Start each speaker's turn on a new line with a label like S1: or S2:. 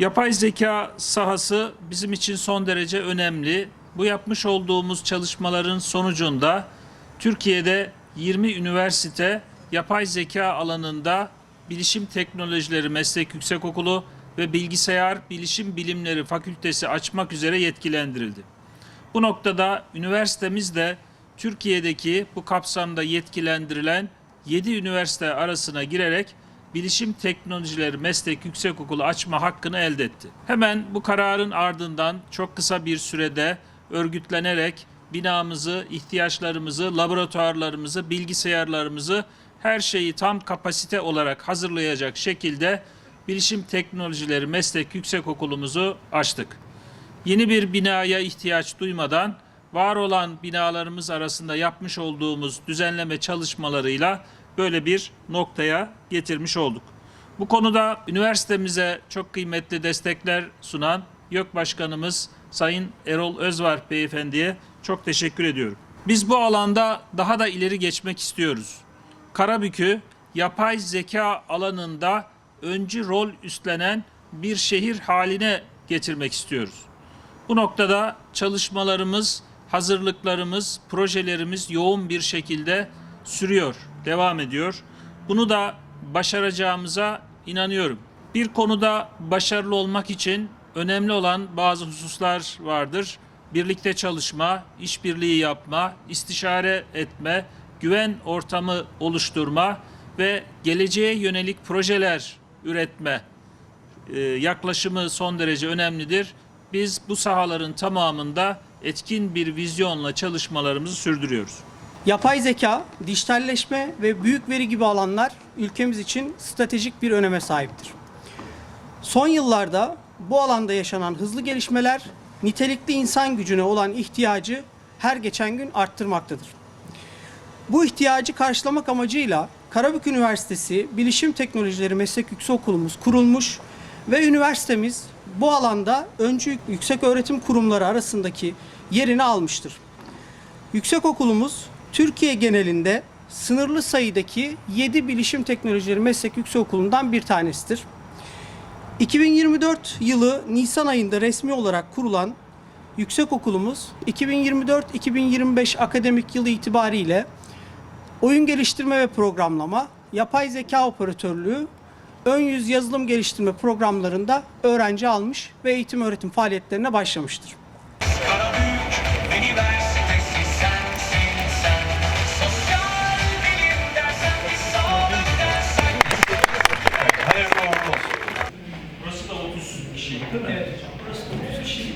S1: Yapay zeka sahası bizim için son derece önemli. Bu yapmış olduğumuz çalışmaların sonucunda Türkiye'de 20 üniversite yapay zeka alanında Bilişim Teknolojileri Meslek Yüksekokulu ve Bilgisayar Bilişim Bilimleri Fakültesi açmak üzere yetkilendirildi. Bu noktada üniversitemiz de Türkiye'deki bu kapsamda yetkilendirilen 7 üniversite arasına girerek Bilişim Teknolojileri Meslek Yüksekokulu açma hakkını elde etti. Hemen bu kararın ardından çok kısa bir sürede örgütlenerek binamızı, ihtiyaçlarımızı, laboratuvarlarımızı, bilgisayarlarımızı her şeyi tam kapasite olarak hazırlayacak şekilde Bilişim Teknolojileri Meslek Yüksekokulumuzu açtık yeni bir binaya ihtiyaç duymadan var olan binalarımız arasında yapmış olduğumuz düzenleme çalışmalarıyla böyle bir noktaya getirmiş olduk. Bu konuda üniversitemize çok kıymetli destekler sunan YÖK Başkanımız Sayın Erol Özvar Beyefendi'ye çok teşekkür ediyorum. Biz bu alanda daha da ileri geçmek istiyoruz. Karabük'ü yapay zeka alanında öncü rol üstlenen bir şehir haline getirmek istiyoruz. Bu noktada çalışmalarımız, hazırlıklarımız, projelerimiz yoğun bir şekilde sürüyor, devam ediyor. Bunu da başaracağımıza inanıyorum. Bir konuda başarılı olmak için önemli olan bazı hususlar vardır. Birlikte çalışma, işbirliği yapma, istişare etme, güven ortamı oluşturma ve geleceğe yönelik projeler üretme e, yaklaşımı son derece önemlidir. Biz bu sahaların tamamında etkin bir vizyonla çalışmalarımızı sürdürüyoruz.
S2: Yapay zeka, dijitalleşme ve büyük veri gibi alanlar ülkemiz için stratejik bir öneme sahiptir. Son yıllarda bu alanda yaşanan hızlı gelişmeler nitelikli insan gücüne olan ihtiyacı her geçen gün arttırmaktadır. Bu ihtiyacı karşılamak amacıyla Karabük Üniversitesi Bilişim Teknolojileri Meslek Yüksekokulumuz kurulmuş ve üniversitemiz bu alanda öncü yüksek öğretim kurumları arasındaki yerini almıştır. Yüksekokulumuz Türkiye genelinde sınırlı sayıdaki 7 bilişim teknolojileri meslek yüksekokulundan bir tanesidir. 2024 yılı Nisan ayında resmi olarak kurulan yüksekokulumuz 2024-2025 akademik yılı itibariyle oyun geliştirme ve programlama, yapay zeka operatörlüğü, ön yüz yazılım geliştirme programlarında öğrenci almış ve eğitim öğretim faaliyetlerine başlamıştır.
S1: Burası da 30 kişi değil mi? Evet Burası da 30 kişi.